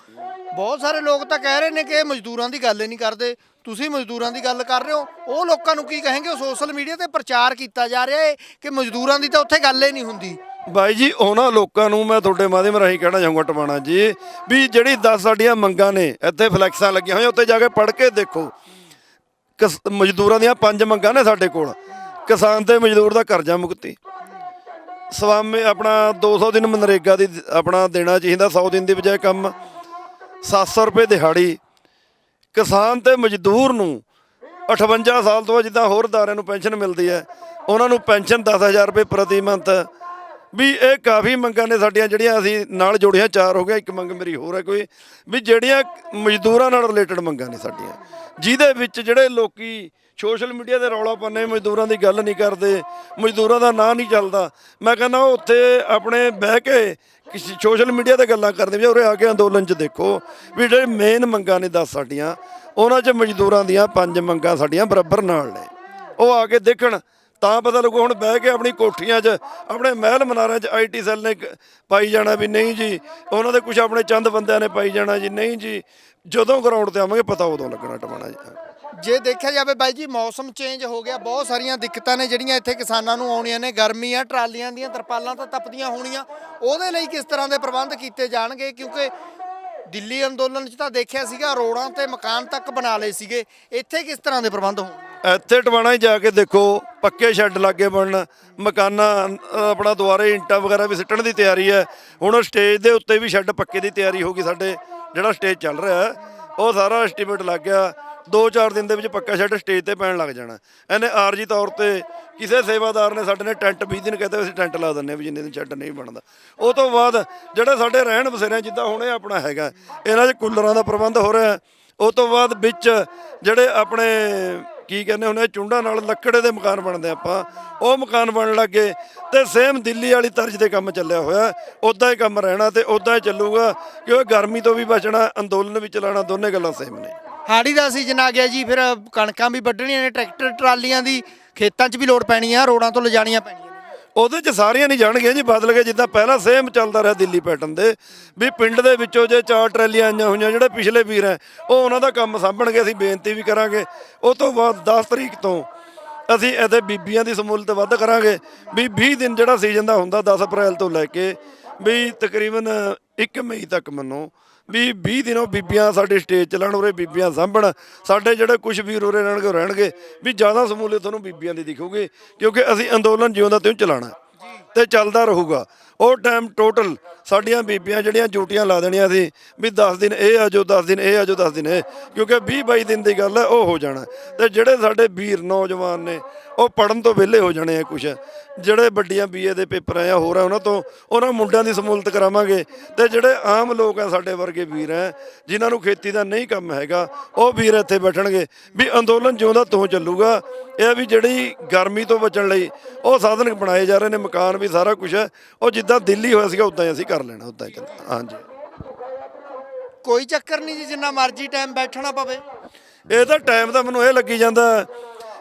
ਬਹੁਤ ਸਾਰੇ ਲੋਕ ਤਾਂ ਕਹਿ ਰਹੇ ਨੇ ਕਿ ਇਹ ਮਜ਼ਦੂਰਾਂ ਦੀ ਗੱਲ ਹੀ ਨਹੀਂ ਕਰਦੇ। ਤੁਸੀਂ ਮਜ਼ਦੂਰਾਂ ਦੀ ਗੱਲ ਕਰ ਰਹੇ ਹੋ। ਉਹ ਲੋਕਾਂ ਨੂੰ ਕੀ ਕहेंगे ਸੋਸ਼ਲ ਮੀਡੀਆ ਤੇ ਪ੍ਰਚਾਰ ਕੀਤਾ ਜਾ ਰਿਹਾ ਹੈ ਕਿ ਮਜ਼ਦੂਰਾਂ ਦੀ ਤਾਂ ਉੱਥੇ ਗੱਲ ਹੀ ਨਹੀਂ ਹੁੰਦੀ। ਬਾਈ ਜੀ, ਉਹਨਾਂ ਲੋਕਾਂ ਨੂੰ ਮੈਂ ਤੁਹਾਡੇ ਮਾਧਿਅਮ ਰਾਹੀਂ ਕਹਿਣਾ ਚਾਹੂੰਗਾ ਟਵਾਣਾ ਜੀ, ਵੀ ਜਿਹੜੀ 10 ਸਾਡੀਆਂ ਮੰਗਾਂ ਨੇ, ਇੱਥੇ ਫਲੈਕਸਾਂ ਲੱਗੀਆਂ ਹੋਈਆਂ ਉੱਤੇ ਜਾ ਕੇ ਪੜ੍ਹ ਕੇ ਦੇਖੋ। ਕਿਸ- ਮਜ਼ਦੂਰਾਂ ਦੀਆਂ ਪੰਜ ਮੰਗਾਂ ਨੇ ਸਾਡੇ ਕੋਲ, ਕਿਸਾਨ ਤੇ ਮਜ਼ਦੂਰ ਦਾ ਕਰਜ਼ਾ ਮੁਕਤੀ। ਸਵਾਮੀ, ਆਪਣਾ 200 ਦਿਨ ਮਨਰੇਗਾ ਦੀ, ਆਪਣਾ ਦੇਣਾ ਚਾਹੀਦਾ 100 ਦਿਨ ਦੀ ਬਜਾਏ ਕੰਮ। 700 ਰੁਪਏ ਦਿਹਾੜੀ। ਕਿਸਾਨ ਤੇ ਮਜ਼ਦੂਰ ਨੂੰ 58 ਸਾਲ ਤੋਂ ਜਿੱਦਾਂ ਹੋਰ ਦਾਰਿਆਂ ਨੂੰ ਪੈਨਸ਼ਨ ਮਿਲਦੀ ਹੈ, ਉਹਨਾਂ ਨੂੰ ਪੈਨਸ਼ਨ 10000 ਰੁਪਏ ਪ੍ਰਤੀ ਮੰਥ ਵੀ ਇਹ ਕਾਫੀ ਮੰਗਾਂ ਨੇ ਸਾਡੀਆਂ ਜਿਹੜੀਆਂ ਅਸੀਂ ਨਾਲ ਜੋੜੀਆਂ, ਚਾਰ ਹੋ ਗਿਆ ਇੱਕ ਮੰਗ ਮੇਰੀ ਹੋਰ ਹੈ ਕੋਈ, ਵੀ ਜਿਹੜੀਆਂ ਮਜ਼ਦੂਰਾਂ ਨਾਲ ਰਿਲੇਟਡ ਮੰਗਾਂ ਨੇ ਸਾਡੀਆਂ। ਜਿਹਦੇ ਵਿੱਚ ਜਿਹੜੇ ਲੋਕੀ ਸੋਸ਼ਲ ਮੀਡੀਆ ਤੇ ਰੌਲਾ ਪਾਉਂਦੇ, ਮਜ਼ਦੂਰਾਂ ਦੀ ਗੱਲ ਨਹੀਂ ਕਰਦੇ, ਮਜ਼ਦੂਰਾਂ ਦਾ ਨਾਂ ਨਹੀਂ ਚੱਲਦਾ, ਮੈਂ ਕਹਿੰਦਾ ਉਹ ਉੱਥੇ ਆਪਣੇ ਬਹਿ ਕੇ ਸੋਸ਼ਲ ਮੀਡੀਆ ਤੇ ਗੱਲਾਂ ਕਰਦੇ ਵੀ ਉਰੇ ਆ ਕੇ ਅੰਦੋਲਨ 'ਚ ਦੇਖੋ, ਵੀ ਜਿਹੜੇ ਮੇਨ ਮੰਗਾਂ ਨੇ 10 ਸਾਡੀਆਂ, ਉਹਨਾਂ 'ਚ ਮਜ਼ਦੂਰਾਂ ਦੀਆਂ ਪੰਜ ਮੰਗਾਂ ਸਾਡੀਆਂ ਬਰਾਬਰ ਨਾਲ ਨੇ। ਉਹ ਆ ਕੇ ਦੇਖਣ ਤਾਂ ਪਤਾ ਲੱਗੂ ਹੁਣ ਬਹਿ ਕੇ ਆਪਣੀ ਕੋਠੀਆਂ 'ਚ, ਆਪਣੇ ਮਹਿਲ ਮਨਾਰਿਆਂ 'ਚ ਆਈਟੀ ਸੈੱਲ ਨੇ ਪਾਈ ਜਾਣਾ ਵੀ ਨਹੀਂ ਜੀ। ਉਹਨਾਂ ਦੇ ਕੁਝ ਆਪਣੇ ਚੰਦ ਬੰਦਿਆਂ ਨੇ ਪਾਈ ਜਾਣਾ ਜੀ, ਨਹੀਂ ਜੀ। ਜਦੋਂ ਗਰਾਊਂਡ ਤੇ ਆਵਾਂਗੇ, ਪਤਾ ਉਦੋਂ ਲੱਗਣਾ ਟਮਾਣਾ ਜੀ। ਜੇ ਦੇਖਿਆ ਜਾਵੇ ਬਾਈ ਜੀ, ਮੌਸਮ ਚੇਂਜ ਹੋ ਗਿਆ, ਬਹੁਤ ਸਾਰੀਆਂ ਦਿੱਕਤਾਂ ਨੇ ਜਿਹੜੀਆਂ ਇੱਥੇ ਕਿਸਾਨਾਂ ਨੂੰ ਆਉਣੀਆਂ ਨੇ। ਗਰਮੀ ਆ ਟਰਾਲੀਆਂ ਦੀਆਂ ਤਰਪਾਲਾਂ ਤਾਂ ਤਪਦੀਆਂ ਹੋਣੀਆਂ। ਉਹਦੇ ਲਈ ਕਿਸ ਤਰ੍ਹਾਂ ਦੇ ਪ੍ਰਬੰਧ ਕੀਤੇ ਜਾਣਗੇ? ਕਿਉਂਕਿ ਦਿੱਲੀ ਅੰਦੋਲਨ 'ਚ ਤਾਂ ਦੇਖਿਆ ਸੀਗਾ, ਰੋੜਾਂ ਤੇ ਮਕਾਨ ਤੱਕ ਬਣਾ ਲਏ ਸੀਗੇ। ਇੱਥੇ ਕਿਸ ਤਰ੍ਹਾਂ ਦੇ ਪ੍ਰਬੰਧ ਹੋਣਗੇ? ਇੱਥੇ ਟਵਾਣਾ ਹੀ ਜਾ ਕੇ ਦੇਖੋ, ਪੱਕੇ ਸ਼ੈੱਡ ਲੱਗੇ ਬਣਨ, ਮਕਾਨਾਂ ਆਪਣਾ ਦੁਆਰੇ ਇੰਟਾਂ ਵਗੈਰਾ ਵੀ ਸਿੱਟਣ ਦੀ ਤਿਆਰੀ ਹੈ। ਹੁਣ ਸਟੇਜ ਦੇ ਉੱਤੇ ਵੀ ਸ਼ੈੱਡ ਪੱਕੇ ਦੀ ਤਿਆਰੀ ਹੋ ਗਈ ਸਾਡੇ, ਜਿਹੜਾ ਸਟੇਜ ਚੱਲ ਰਿਹਾ ਉਹ ਸਾਰਾ ਐਸਟੀਮੇਟ ਲੱਗ ਗਿਆ। 2-4 ਦਿਨ ਦੇ ਵਿੱਚ ਪੱਕਾ ਸ਼ੈੱਡ ਸਟੇਜ ਤੇ ਪੈਣ ਲੱਗ ਜਾਣਾ। ਇਹਨੇ ਆਰਜੀ ਤੌਰ ਤੇ ਕਿਸੇ ਸੇਵਾਦਾਰ ਨੇ ਸਾਡੇ ਨੇ ਟੈਂਟ 20 ਦਿਨ ਕਹਿੰਦੇ ਅਸੀਂ ਟੈਂਟ ਲਾ ਦਿੰਨੇ ਵੀ ਜਿੰਨੇ ਦਿਨ ਸ਼ੈੱਡ ਨਹੀਂ ਬਣਦਾ। ਉਹ ਤੋਂ ਬਾਅਦ ਜਿਹੜਾ ਸਾਡੇ ਰਹਿਣ ਬਸੇਰਿਆਂ ਜਿੱਦਾਂ ਹੁਣ ਇਹ ਆਪਣਾ ਹੈਗਾ, ਇਹਨਾਂ 'ਚ ਕੂਲਰਾਂ ਦਾ ਪ੍ਰਬੰਧ ਹੋ ਰਿਹਾ। ਉਹ ਤੋਂ ਬਾਅਦ ਵਿੱਚ ਜਿਹੜੇ ਆਪਣੇ ਕੀ ਕਹਿੰਦੇ ਹੁਣ ਇਹ ਚੁੰਡਾਂ ਨਾਲ ਲੱਕੜੇ ਦੇ ਮਕਾਨ ਬਣਦੇ ਆ ਆਪਾਂ। ਉਹ ਮਕਾਨ ਬਣਨ ਲੱਗੇ ਤੇ ਸੇਮ ਦਿੱਲੀ ਵਾਲੀ ਤਰਜ਼ ਦੇ ਕੰਮ ਚੱਲਿਆ ਹੋਇਆ। ਉਦਾਂ ਹੀ ਕੰਮ ਰਹਿਣਾ ਤੇ ਉਦਾਂ ਹੀ ਚੱਲੂਗਾ ਕਿ ਉਹ ਗਰਮੀ ਤੋਂ ਵੀ ਬਚਣਾ, ਅੰਦੋਲਨ ਵੀ ਚਲਾਉਣਾ, ਦੋਨੇ ਗੱਲਾਂ ਸੇਮ ਨੇ। ਹਾੜੀ ਦਾ ਸੀਜ਼ਨ ਆ ਗਿਆ ਜੀ, ਫਿਰ ਕਣਕਾਂ ਵੀ ਵੱਢਣੀਆਂ ਨੇ, ਟਰੈਕਟਰ, ਟਰਾਲੀਆਂ ਦੀ ਖੇਤਾਂ 'ਚ ਵੀ ਲੋਡ ਪੈਣੀ ਆ, ਰੋਡਾਂ ਤੋਂ ਲਿਜਾਣੀਆਂ ਪੈਣੀਆਂ। ਉਹਦੇ ਚ ਸਾਰੀਆਂ ਨਹੀਂ ਜਾਣਗੀਆਂ ਜੀ, ਬਦਲ ਗਏ ਜਿੱਦਾਂ ਪਹਿਲਾਂ ਸੇਮ ਚੱਲਦਾ ਰਿਹਾ ਦਿੱਲੀ ਪੈਟਰਨ ਦੇ, ਵੀ ਪਿੰਡ ਦੇ ਵਿੱਚੋਂ ਜੇ ਚਾਰ ਟਰੈਲੀਆਂ ਆਈਆਂ ਹੋਈਆਂ, ਜਿਹੜੇ ਪਿਛਲੇ ਵੀਰ ਹੈ, ਉਹ ਉਹਨਾਂ ਦਾ ਕੰਮ ਸਾਂਭਣਗੇ, ਅਸੀਂ ਬੇਨਤੀ ਵੀ ਕਰਾਂਗੇ। ਉਹ ਤੋਂ ਬਾਅਦ 10 ਤਰੀਕ ਤੋਂ ਅਸੀਂ ਇਹਦੇ ਬੀਬੀਆਂ ਦੀ ਸਮੂਲਤ ਵੱਧ ਕਰਾਂਗੇ। ਵੀ 20 ਦਿਨ ਜਿਹੜਾ ਸੀਜ਼ਨ ਦਾ ਹੁੰਦਾ 10 ਅਪ੍ਰੈਲ ਤੋਂ ਲੈ ਕੇ, ਵੀ ਤਕਰੀਬਨ 1 ਮਈ ਤੱਕ ਮੰਨੋ ਵੀ 20 ਦਿਨ ਉਹ ਬੀਬੀਆਂ ਸਾਡੇ ਸਟੇਜ ਚਲਾਣ ਉਰੇ ਬੀਬੀਆਂ ਸਾਂਭਣ। ਸਾਡੇ ਜਿਹੜੇ ਕੁਝ ਵੀਰ ਉਰੇ ਰਹਿਣਗੇ ਰਹਿਣਗੇ। ਵੀ ਜ਼ਿਆਦਾ ਸਮੂਲੀਅਤ ਤੁਹਾਨੂੰ ਬੀਬੀਆਂ ਦੀ ਦਿਖੂਗੀ ਕਿਉਂਕਿ ਅਸੀਂ ਅੰਦੋਲਨ ਜਿਉਂ ਦਾ ਤਿਉਂ ਚਲਾਣਾ ਤੇ ਚੱਲਦਾ ਰਹੂਗਾ। ਉਹ ਟਾਈਮ ਟੋਟਲ ਸਾਡੀਆਂ ਬੀਬੀਆਂ ਜਿਹੜੀਆਂ ਡਿਊਟੀਆਂ ਲਾ ਦੇਣੀਆਂ ਸੀ ਵੀ 10 ਦਿਨ ਇਹ ਆ ਜੋ 10 ਦਿਨ ਇਹ ਆ ਜੋ 10 ਦਿਨ ਇਹ। ਕਿਉਂਕਿ 20 22 ਦਿਨ ਦੀ ਗੱਲ ਹੈ ਉਹ ਹੋ ਜਾਣਾ। ਤੇ ਜਿਹੜੇ ਸਾਡੇ ਵੀਰ ਨੌਜਵਾਨ ਨੇ ਉਹ ਪੜਨ ਤੋਂ ਵਿਹਲੇ ਹੋ ਜਾਣੇ ਆ ਕੁਛ। ਜਿਹੜੇ ਵੱਡੀਆਂ ਬੀਏ ਦੇ ਪੇਪਰ ਆ ਜਾਂ ਹੋਰ ਆ ਉਹਨਾਂ ਤੋਂ ਉਹਨਾਂ ਮੁੰਡਿਆਂ ਦੀ ਸਮੂਲਤ ਕਰਾਵਾਂਗੇ। ਤੇ ਜਿਹੜੇ ਆਮ ਲੋਕ ਆ ਸਾਡੇ ਵਰਗੇ ਵੀਰ ਆ ਜਿਨ੍ਹਾਂ ਨੂੰ ਖੇਤੀ ਦਾ ਨਹੀਂ ਕੰਮ ਹੈਗਾ ਉਹ ਵੀਰ ਇੱਥੇ ਬੈਠਣਗੇ। ਵੀ ਅੰਦੋਲਨ ਜਿਉਂਦਾ ਤੋਂ ਚੱਲੂਗਾ। ਇਹ ਵੀ ਜਿਹੜੀ ਗਰਮੀ ਤੋਂ ਬਚਣ ਲਈ ਉਹ ਸਾਧਨ ਬਣਾਏ ਜਾ ਰਹੇ ਨੇ ਮਕਾਨ ਵੀ ਸਾਰਾ ਕੁਝ ਹੈ ਉਹ ਜਿੱਦਾਂ ਦਿੱਲੀ ਹੋਇਆ ਸੀਗਾ ਉਦਾਂ ਹੀ ਅਸੀਂ ਕਰ ਲੈਣਾ ਉਦਾਂ ਹੀ। ਹਾਂਜੀ। ਕੋਈ ਚੱਕਰ ਨਹੀਂ ਜੀ ਜਿੰਨਾ ਮਰਜ਼ੀ ਟਾਈਮ ਬੈਠਣਾ ਪਵੇ। ਇਹ ਤਾਂ ਟਾਈਮ ਤਾਂ ਮੈਨੂੰ ਇਹ ਲੱਗੀ ਜਾਂਦਾ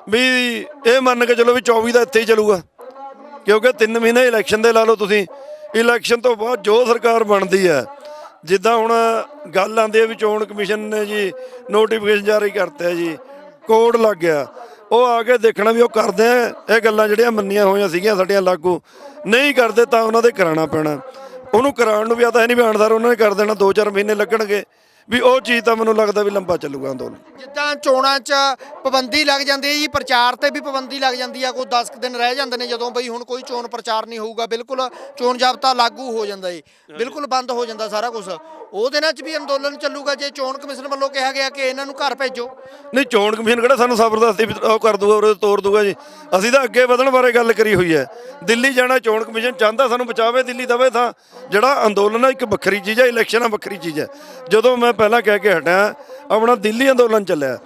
ਵੀ ਇਹ ਮੰਨ ਕੇ ਚਲੋ ਵੀ 24 ਦਾ ਇੱਥੇ ਹੀ ਚੱਲੂਗਾ। ਕਿਉਂਕਿ 3 ਮਹੀਨੇ ਇਲੈਕਸ਼ਨ ਦੇ ਲਾ ਲਓ ਤੁਸੀਂ। ਇਲੈਕਸ਼ਨ ਤੋਂ ਬਾਅਦ ਜੋ ਸਰਕਾਰ ਬਣਦੀ ਹੈ, ਜਿੱਦਾਂ ਹੁਣ ਗੱਲ ਆਉਂਦੀ ਹੈ ਵੀ ਚੋਣ ਕਮਿਸ਼ਨ ਨੇ ਜੀ ਨੋਟੀਫਿਕੇਸ਼ਨ ਜਾਰੀ ਕਰਤਾ ਜੀ, ਕੋਡ ਲੱਗ ਗਿਆ। ਉਹ ਆ ਕੇ ਦੇਖਣਾ ਵੀ ਉਹ ਕਰਦੇ ਆ, ਇਹ ਗੱਲਾਂ ਜਿਹੜੀਆਂ ਮੰਨੀਆਂ ਹੋਈਆਂ ਸੀਗੀਆਂ ਸਾਡੀਆਂ ਲਾਗੂ। ਨਹੀਂ ਕਰਦੇ ਤਾਂ ਉਹਨਾਂ ਦੇ ਕਰਾਉਣਾ ਪੈਣਾ। ਉਹਨੂੰ ਕਰਾਉਣ ਨੂੰ ਵੀ ਆ ਤਾਂ ਹੈ ਨਹੀਂ ਵੀ ਆਣਦਾਰ ਉਹਨਾਂ ਨੇ ਕਰ ਦੇਣਾ 2-4 ਮਹੀਨੇ ਲੱਗਣਗੇ। ਵੀ ਉਹ ਚੀਜ਼ ਤਾਂ ਮੈਨੂੰ ਲੱਗਦਾ ਵੀ ਲੰਬਾ ਚੱਲੂਗਾ ਅੰਦੋਲਨ। ਜਿੱਦਾਂ ਚੋਣਾਂ 'ਚ ਪਾਬੰਦੀ ਲੱਗ ਜਾਂਦੀ ਹੈ ਜੀ ਪ੍ਰਚਾਰ ਤੇ ਵੀ ਪਾਬੰਦੀ ਲੱਗ ਜਾਂਦੀ ਆ ਕੋਈ 10 ਕੁ ਦਿਨ ਰਹਿ ਜਾਂਦੇ ਨੇ ਜਦੋਂ ਬਈ ਹੁਣ ਕੋਈ ਚੋਣ ਪ੍ਰਚਾਰ ਨਹੀਂ ਹੋਊਗਾ ਬਿਲਕੁਲ ਚੋਣ ਜਾਬਤਾ ਲਾਗੂ ਹੋ ਜਾਂਦਾ ਏ ਬਿਲਕੁਲ ਬੰਦ ਹੋ ਜਾਂਦਾ ਸਾਰਾ ਕੁਝ ਉਹ ਦਿਨਾਂ 'ਚ ਵੀ ਅੰਦੋਲਨ ਚੱਲੂਗਾ ਜੇ ਚੋਣ ਕਮਿਸ਼ਨ ਵੱਲੋਂ ਕਿਹਾ ਗਿਆ ਕਿ ਇਹਨਾਂ ਨੂੰ ਘਰ ਭੇਜੋ। ਨਹੀਂ ਚੋਣ ਕਮਿਸ਼ਨ ਕਿਹੜਾ ਸਾਨੂੰ ਜ਼ਬਰਦਸਤੀ ਵੀ ਉਹ ਕਰ ਦੂਗਾ ਉਹ ਤੋੜ ਦੂਗਾ ਜੀ। ਅਸੀਂ ਤਾਂ ਅੱਗੇ ਵਧਣ ਬਾਰੇ ਗੱਲ ਕਰੀ ਹੋਈ ਹੈ। ਦਿੱਲੀ ਜਾਣਾ ਚੋਣ ਕਮਿਸ਼ਨ ਚਾਹੁੰਦਾ ਸਾਨੂੰ ਬਚਾਵੇ ਦਿੱਲੀ ਦਵੇ ਤਾਂ। ਜਿਹੜਾ ਅੰਦੋਲਨ ਹੈ ਇੱਕ ਵੱਖਰੀ ਚੀਜ਼ ਹੈ ਇਲੈਕਸ਼ਨ ਆ ਵੱਖਰੀ ਚੀਜ਼ ਹੈ ਜਦੋਂ ਮੈਂ ਪਹਿਲਾਂ ਕਹਿ ਕੇ ਹਟਿਆ, ਆਪਣਾ ਦਿੱਲੀ ਅੰਦੋਲਨ ਚੱਲਿਆ।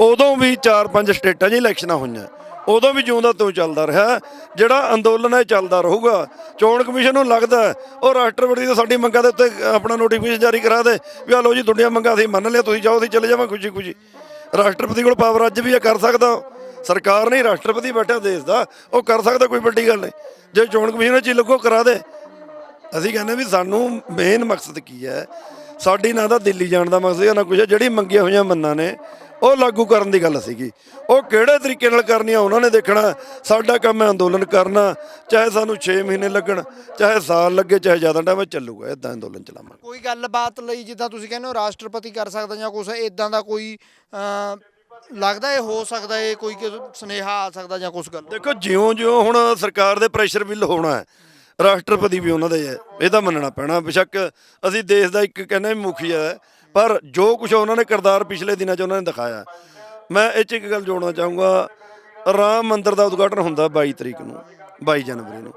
ਉਦੋਂ ਵੀ 4-5 ਸਟੇਟਾਂ 'ਚ ਇਲੈਕਸ਼ਨਾਂ ਹੋਈਆਂ। ਉਦੋਂ ਵੀ ਜਿਉਂ ਦਾ ਤੋਂ ਚੱਲਦਾ ਰਿਹਾ। ਜਿਹੜਾ ਅੰਦੋਲਨ ਹੈ ਚੱਲਦਾ ਰਹੂਗਾ। ਚੋਣ ਕਮਿਸ਼ਨ ਨੂੰ ਲੱਗਦਾ ਉਹ ਰਾਸ਼ਟਰਪਤੀ ਤੋਂ ਸਾਡੀ ਮੰਗਾਂ ਦੇ ਉੱਤੇ ਆਪਣਾ ਨੋਟੀਫਿਕੇਸ਼ਨ ਜਾਰੀ ਕਰਾ ਦੇ ਵੀ ਆ ਲਓ ਜੀ ਤੁਹਾਡੀਆਂ ਮੰਗਾਂ ਅਸੀਂ ਮੰਨ ਲਿਆ, ਤੁਸੀਂ ਜਾਓ, ਅਸੀਂ ਚਲੇ ਜਾਵਾਂ ਖੁਸ਼ੀ ਖੁਸ਼ੀ ਰਾਸ਼ਟਰਪਤੀ ਕੋਲ ਪਾਵਰ ਅੱਜ ਵੀ ਇਹ ਕਰ ਸਕਦਾ। ਉਹ। ਸਰਕਾਰ ਨਹੀਂ, ਰਾਸ਼ਟਰਪਤੀ ਬੈਠਾ ਦੇਸ਼ ਦਾ, ਉਹ ਕਰ ਸਕਦਾ, ਕੋਈ ਵੱਡੀ ਗੱਲ ਨਹੀਂ। ਜੇ ਚੋਣ ਕਮਿਸ਼ਨ ਚ ਲੱਗੋ, ਕਰਾ ਦੇ। ਅਸੀਂ ਕਹਿੰਦੇ ਵੀ ਸਾਨੂੰ ਮੇਨ ਮਕਸਦ ਕੀ ਹੈ ਸਾਡੀ ਨਾ ਤਾਂ ਦਿੱਲੀ ਜਾਣ ਦਾ ਮਕਸਦ ਹੈ ਨਾ ਕੁਝ। ਜਿਹੜੀ ਮੰਗੀਆਂ ਹੋਈਆਂ ਮੰਨਾਂ ਨੇ ਉਹ ਲਾਗੂ ਕਰਨ ਦੀ ਗੱਲ ਸੀਗੀ ਉਹ ਕਿਹੜੇ ਤਰੀਕੇ ਨਾਲ ਕਰਨੀਆਂ ਉਹਨਾਂ ਨੇ ਦੇਖਣਾ ਸਾਡਾ ਕੰਮ ਹੈ ਅੰਦੋਲਨ ਕਰਨਾ ਚਾਹੇ ਸਾਨੂੰ 6 ਮਹੀਨੇ ਲੱਗਣ ਚਾਹੇ ਸਾਲ ਲੱਗੇ ਚਾਹੇ ਜ਼ਿਆਦਾ ਟਾਈਮ ਚੱਲੂਗਾ ਇਦਾਂ ਅੰਦੋਲਨ ਚਲਾਵਾਂਗੇ ਕੋਈ ਗੱਲਬਾਤ ਲਈ ਜਿੱਦਾਂ ਤੁਸੀਂ ਕਹਿੰਦੇ ਹੋ ਰਾਸ਼ਟਰਪਤੀ ਕਰ ਸਕਦਾ ਜਾਂ ਕੁਝ ਇਦਾਂ ਦਾ ਕੋਈ ਲੱਗਦਾ ਇਹ ਹੋ ਸਕਦਾ ਇਹ ਕੋਈ ਸੁਨੇਹਾ ਆ ਸਕਦਾ ਜਾਂ ਕੁਝ ਗੱਲ ਦੇਖੋ ਜਿਉਂ-ਜਿਉਂ ਹੁਣ ਸਰਕਾਰ ਦੇ ਪ੍ਰੈਸ਼ਰ ਬਿੱਲ ਹੋਣਾ ਹੈ ਰਾਸ਼ਟਰਪਤੀ ਵੀ ਉਹਨਾਂ ਦਾ ਹੀ ਹੈ ਇਹ ਤਾਂ ਮੰਨਣਾ ਪੈਣਾ। ਬੇਸ਼ੱਕ ਅਸੀਂ ਦੇਸ਼ ਦਾ ਇੱਕ ਕਹਿੰਦੇ ਮੁਖੀ ਹੈ, ਪਰ ਜੋ ਕੁਝ ਉਹਨਾਂ ਨੇ ਕਿਰਦਾਰ ਪਿਛਲੇ ਦਿਨਾਂ 'ਚ ਉਹਨਾਂ ਨੇ ਦਿਖਾਇਆ। ਮੈਂ ਇਹ 'ਚ ਇੱਕ ਗੱਲ ਜੋੜਨਾ ਚਾਹੂੰਗਾ, ਰਾਮ ਮੰਦਿਰ ਦਾ ਉਦਘਾਟਨ ਹੁੰਦਾ 22 ਤਰੀਕ ਨੂੰ 22 ਜਨਵਰੀ ਨੂੰ।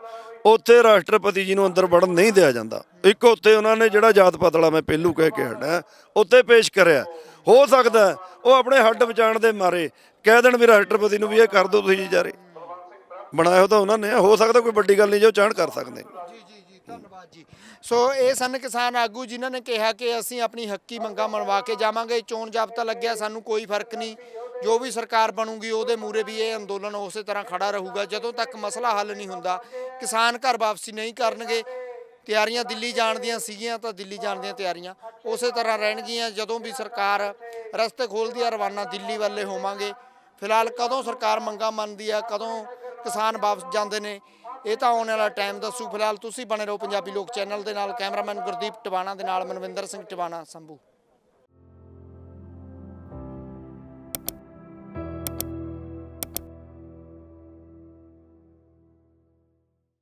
ਉੱਥੇ ਰਾਸ਼ਟਰਪਤੀ ਜੀ ਨੂੰ ਅੰਦਰ ਵੜਨ ਨਹੀਂ ਦਿਆ ਜਾਂਦਾ। ਇੱਕ ਉੱਥੇ ਉਹਨਾਂ ਨੇ ਜਿਹੜਾ ਜਾਤ ਪਾਤ ਮੈਂ ਪਹਿਲੂ ਕਹਿ ਕੇ ਹਟਿਆ, ਉੱਥੇ ਪੇਸ਼ ਕਰਿਆ। ਹੋ ਸਕਦਾ ਉਹ ਆਪਣੇ ਹੱਡ ਬਚਾਉਣ ਦੇ ਮਾਰੇ, ਕਹਿ ਦੇਣ ਵੀ ਰਾਸ਼ਟਰਪਤੀ ਨੂੰ ਵੀ ਇਹ ਕਰ ਦਿਓ ਤੁਸੀਂ ਜੀ ਜਾਰੇ। ਬਣਾਇਆ ਤਾਂ ਉਹਨਾਂ ਨੇ, ਹੋ ਸਕਦਾ ਕੋਈ ਵੱਡੀ ਗੱਲ ਨਹੀਂ ਜੋ ਚਾਹਣ ਕਰ ਸਕਦੇ ਜੀ ਜੀ ਜੀ, ਧੰਨਵਾਦ ਜੀ। ਸੋ ਇਹ ਸਨ ਕਿਸਾਨ ਆਗੂ ਜਿਨ੍ਹਾਂ ਨੇ ਕਿਹਾ ਕਿ ਅਸੀਂ ਆਪਣੀ ਹੱਕੀ ਮੰਗਾਂ ਮਨਵਾ ਕੇ ਜਾਵਾਂਗੇ, ਚੋਣ ਜਾਬਤਾ ਲੱਗਿਆ, ਸਾਨੂੰ ਕੋਈ ਫ਼ਰਕ ਨਹੀਂ। ਜੋ ਵੀ ਸਰਕਾਰ ਬਣੂਗੀ, ਉਹਦੇ ਮੂਰੇ ਵੀ ਇਹ ਅੰਦੋਲਨ ਉਸੇ ਤਰ੍ਹਾਂ ਖੜਾ ਰਹੂਗਾ। ਜਦੋਂ ਤੱਕ ਮਸਲਾ ਹੱਲ ਨਹੀਂ ਹੁੰਦਾ, ਕਿਸਾਨ ਘਰ ਵਾਪਸੀ ਨਹੀਂ ਕਰਨਗੇ, ਤਿਆਰੀਆਂ ਦਿੱਲੀ ਜਾਣ ਦੀਆਂ ਸੀਗੀਆਂ ਤਾਂ ਦਿੱਲੀ ਜਾਣ ਦੀਆਂ ਤਿਆਰੀਆਂ ਉਸੇ ਤਰ੍ਹਾਂ ਰਹਿਣਗੀਆਂ। ਜਦੋਂ ਵੀ ਸਰਕਾਰ ਰਸਤੇ ਖੋਲਦੀ ਆ, ਰਵਾਨਾ ਦਿੱਲੀ ਵੱਲੇ ਹੋਵਾਂਗੇ। ਫਿਲਹਾਲ ਕਦੋਂ ਸਰਕਾਰ ਮੰਗਾਂ ਮੰਨਦੀ ਆ, ਕਦੋਂ ਕਿਸਾਨ ਵਾਪਸ ਜਾਂਦੇ ਨੇ। ਇਹ ਤਾਂ ਆਉਣ ਵਾਲਾ ਟਾਈਮ ਦੱਸੂ। ਫਿਲਹਾਲ ਤੁਸੀਂ ਬਣੇ ਰਹੋ ਪੰਜਾਬੀ ਲੋਕ ਚੈਨਲ ਦੇ ਨਾਲ। ਕੈਮਰਾਮੈਨ ਗੁਰਦੀਪ ਟਿਵਾਣਾ ਦੇ ਨਾਲ ਮਨਵਿੰਦਰ ਸਿੰਘ ਟਵਾਣਾ, ਸੰਭੂ।